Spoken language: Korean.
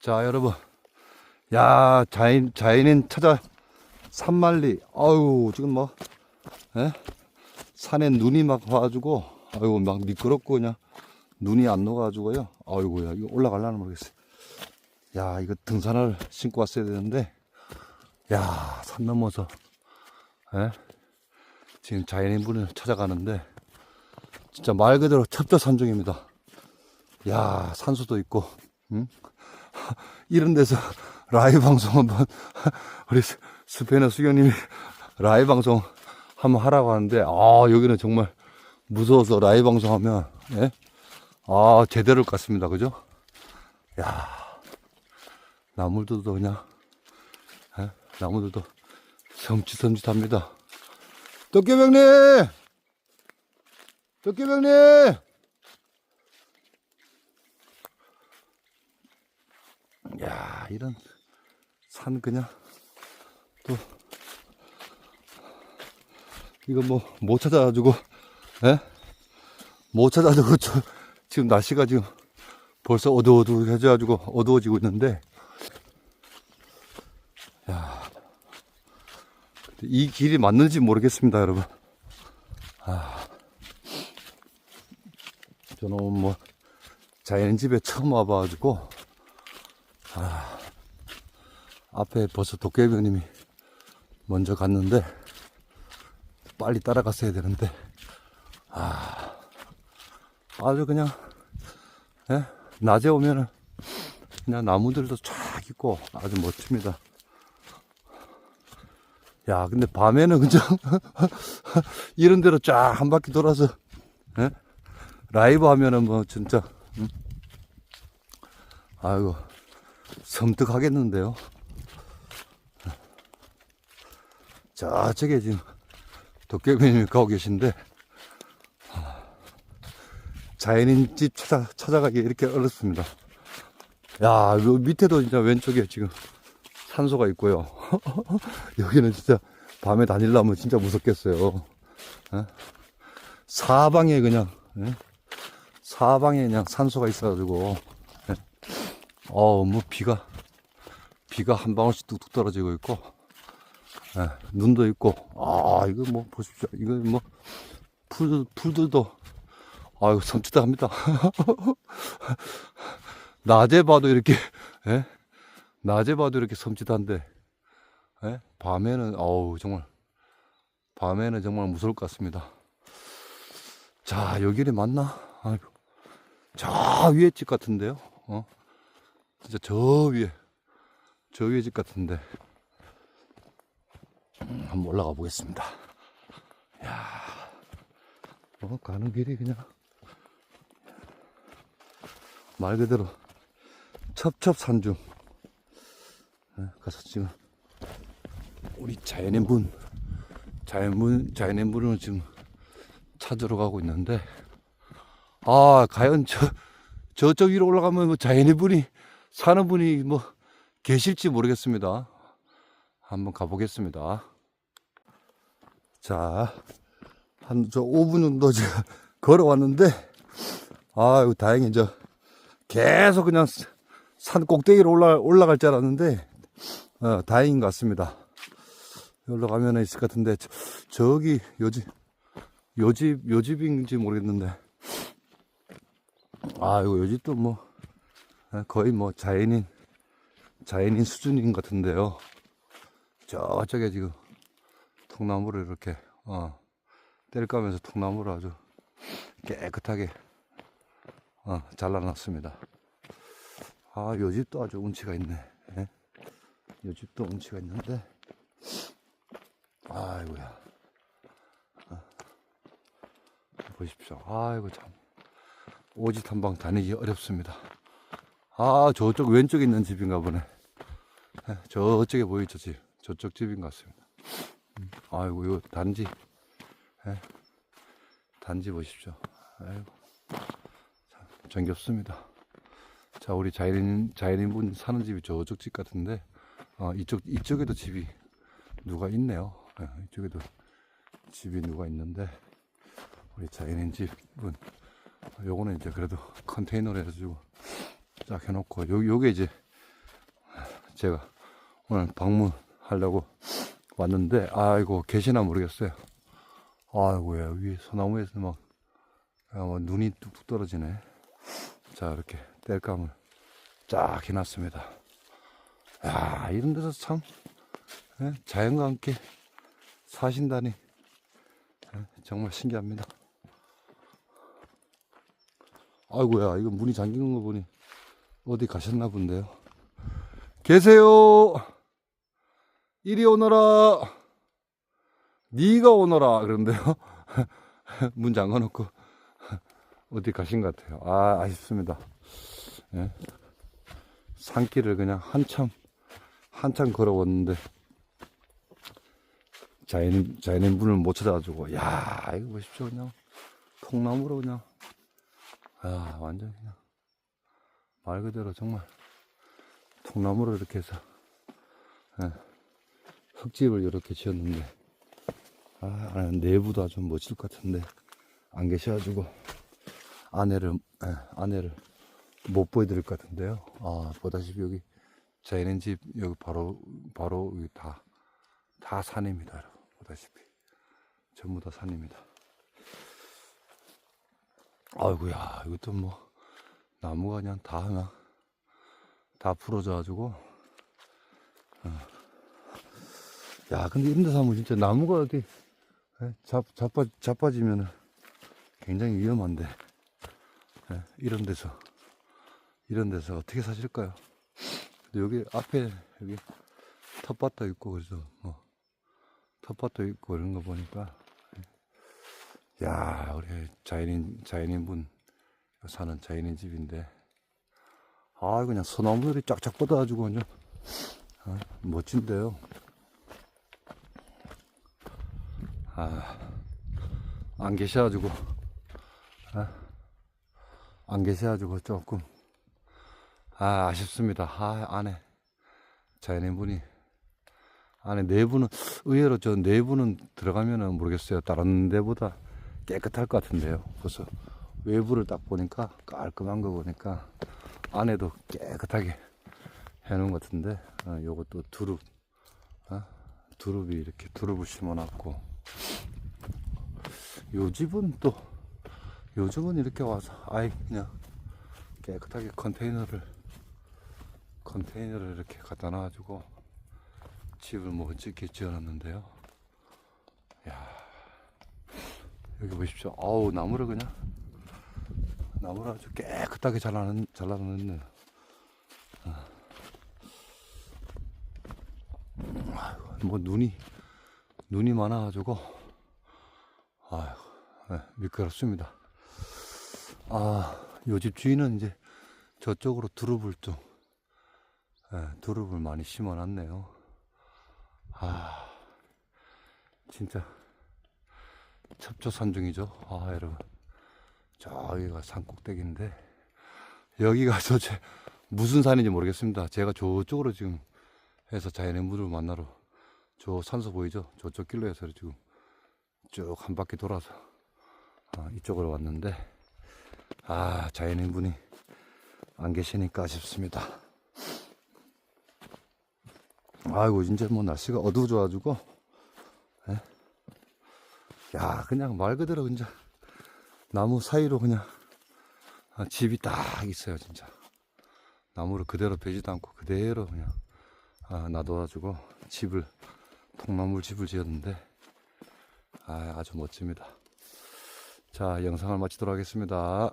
자, 여러분. 야, 자연, 자연인 찾아 산만리. 아유, 지금 뭐, 예? 산에 눈이 막 와가지고, 아이고, 막 미끄럽고 그냥 눈이 안 녹아가지고요. 아이고야, 이거 올라갈라는 모르겠어요. 야, 이거 등산을 신고 왔어야 되는데, 야, 산 넘어서, 예? 지금 자연인 분을 찾아가는데, 진짜 말 그대로 첩저산중입니다. 야, 산수도 있고, 응? 이런 데서 라이브 방송 한번 우리 스- 스페너 수경님이 라이브 방송 한번 하라고 하는데 아 여기는 정말 무서워서 라이브 방송 하면 예? 아 제대로 것 같습니다 그죠? 야 나무들도 그냥 예? 나무들도 섬찟섬찟합니다 도깨병님 도깨병님 야, 이런 산 그냥 또 이거 뭐 못 찾아가지고 예? 못 찾아가지고 저, 지금 날씨가 지금 벌써 어두어두해져가지고 어두워지고 있는데 야, 이 길이 맞는지 모르겠습니다, 여러분. 아, 저는 뭐 자연 집에 처음 와봐가지고 앞에 벌써 도깨비님이 먼저 갔는데 빨리 따라갔어야 되는데 아 아주 그냥 예? 낮에 오면은 그냥 나무들도 쫙 있고 아주 멋집니다. 야 근데 밤에는 그냥 이런 데로 쫙 한 바퀴 돌아서 예? 라이브 하면은 뭐 진짜 음? 아이고 섬뜩하겠는데요. 저쪽에 지금 도깨비님이 가고 계신데 아, 자연인 집 찾아, 찾아가기 이렇게 어렵습니다. 야, 요 밑에도 진짜 왼쪽에 지금 산소가 있고요. 여기는 진짜 밤에 다니려면 진짜 무섭겠어요. 어? 사방에 그냥 예? 사방에 그냥 산소가 있어가지고 예? 어, 뭐 비가 비가 한 방울씩 뚝뚝 떨어지고 있고 예, 눈도 있고 아 이거 뭐 보십시오 이거 뭐 풀, 풀들도 아유 섬찟합니다 낮에 봐도 이렇게 예? 낮에 봐도 이렇게 섬찟한데 예? 밤에는 어우 정말 밤에는 정말 무서울 것 같습니다 자 여기를 맞나 아이고 저 위에 집 같은데요 어 진짜 저 위에 저 위에 집 같은데 음, 한번 올라가 보겠습니다. 야, 어, 가는 길이 그냥 말 그대로 첩첩산중. 네, 가서 지금 우리 자연인 분, 자연분, 자연인 분을 지금 찾으러 가고 있는데, 아, 과연 저, 저쪽 위로 올라가면 뭐 자연인 분이, 사는 분이 뭐 계실지 모르겠습니다. 한번 가보겠습니다. 자, 한 저 5분 정도 지금 걸어왔는데, 아유, 다행히 저 계속 그냥 산 꼭대기로 올라, 올라갈 줄 알았는데, 어, 다행인 것 같습니다. 여기로 가면 있을 것 같은데, 저, 저기 요집, 요집, 요집인지 모르겠는데, 아이고, 요집도 뭐, 어, 거의 뭐 자연인, 자연인 수준인 것 같은데요. 저쪽에 지금 통나무를 이렇게 어, 뗄까면서 통나무를 아주 깨끗하게 어, 잘라놨습니다. 아, 요 집도 아주 운치가 있네. 예? 요 집도 운치가 있는데, 아이고야. 어. 보십시오. 아이고, 참. 오지 탐방 다니기 어렵습니다. 아, 저쪽 왼쪽에 있는 집인가 보네. 예, 저쪽에 보이죠, 집. 저쪽 집인 것 같습니다. 음, 아이고, 요 단지. 예, 단지 보십시오. 아이고. 참, 정겹습니다. 자, 우리 자연인, 자연인분 사는 집이 저쪽 집 같은데, 어, 이쪽, 이쪽에도 집이 누가 있네요. 예, 이쪽에도 집이 누가 있는데, 우리 자연인 집은, 요거는 이제 그래도 컨테이너로 해가지고 쫙 해놓고, 요, 요게 이제 제가 오늘 방문하려고 왔는데 아이고 계시나 모르겠어요. 아이고야 위에 소나무에서 막, 야, 뭐 눈이 뚝뚝 떨어지네. 자 이렇게 땔감을 쫙 해놨습니다. 야 이런 데서 참 예, 자연과 함께 사신다니 예, 정말 신기합니다. 아이고야 이거 문이 잠긴 거 보니 어디 가셨나 본데요. 계세요. 이리 오너라. 네가 오너라 그런데요. 문 잠가놓고 어디 가신 것 같아요. 아 아쉽습니다. 예. 산길을 그냥 한참 한참 걸어왔는데 자연 자연의 문을 못 찾아가지고 야 이거 보십시오 그냥 통나무로 그냥 아 완전 그냥 말 그대로 정말 통나무로 이렇게 해서 예, 흙집을 이렇게 지었는데 아 안에 내부도 아주 멋질 것 같은데 안 계셔가지고 아내를 예, 아내를 못 보여드릴 것 같은데요. 아 보다시피 여기 자연의 집 여기 바로 바로 여기 다 다 산입니다. 여러분 보다시피 전부 다 산입니다. 아이고야 이것도 뭐 나무가 그냥 다 그냥 다 부러져 가지고 어. 야 근데 이런 데서 하면 진짜 나무가 어디 예, 잡, 자빠, 자빠지면은 굉장히 위험한데 예, 이런 데서 이런 데서 어떻게 사실까요? 근데 여기 앞에 여기 텃밭도 있고 그래서 뭐 텃밭도 있고 이런 거 보니까 야 우리 자연인 자연인 분 사는 자연인 집인데 아 그냥 소나무들이 쫙쫙 뻗어가지고 그냥 아, 멋진데요. 아안 계셔가지고 아, 안 계셔가지고 조금 아 아쉽습니다. 아 안에 자연인 분이 안에 내부는 의외로 저 내부는 들어가면은 모르겠어요. 다른 데보다 깨끗할 것 같은데요. 그래서 외부를 딱 보니까 깔끔한 거 보니까 안에도 깨끗하게 해놓은 것 같은데 어, 요것도 두릅 어? 두릅이 이렇게 두릅을 심어놨고 요 집은 또 요즘은 이렇게 와서 아이 그냥 깨끗하게 컨테이너를 컨테이너를 이렇게 갖다 놔가지고 집을 멋지게 지어놨는데요. 야 여기 보십시오. 아우 나무를 그냥 나무를 아주 깨끗하게 잘라는 잘라놨네. 아이고, 뭐 눈이 눈이 많아가지고 아유 네, 미끄럽습니다. 아 요 집 주인은 이제 저쪽으로 두릅을 좀 예, 두릅을 많이 심어놨네요. 아 진짜 첩초산중이죠. 아 여러분 저기가 산 꼭대기인데 여기가 도대체 무슨 산인지 모르겠습니다. 제가 저쪽으로 지금 해서 자연의 물을 만나러 저 산소 보이죠? 저쪽 길로 해서 지금 쭉 한 바퀴 돌아서 아, 이쪽으로 왔는데 아 자연의 분이 안 계시니까 아쉽습니다. 아이고 이제 뭐 날씨가 어두워져가지고 예? 야 그냥 말 그대로 그냥 나무 사이로 그냥 아, 집이 딱 있어요 진짜. 나무를 그대로 베지도 않고 그대로 그냥 아, 놔둬가지고 집을 통나무 집을 지었는데 아, 아주 멋집니다. 자 영상을 마치도록 하겠습니다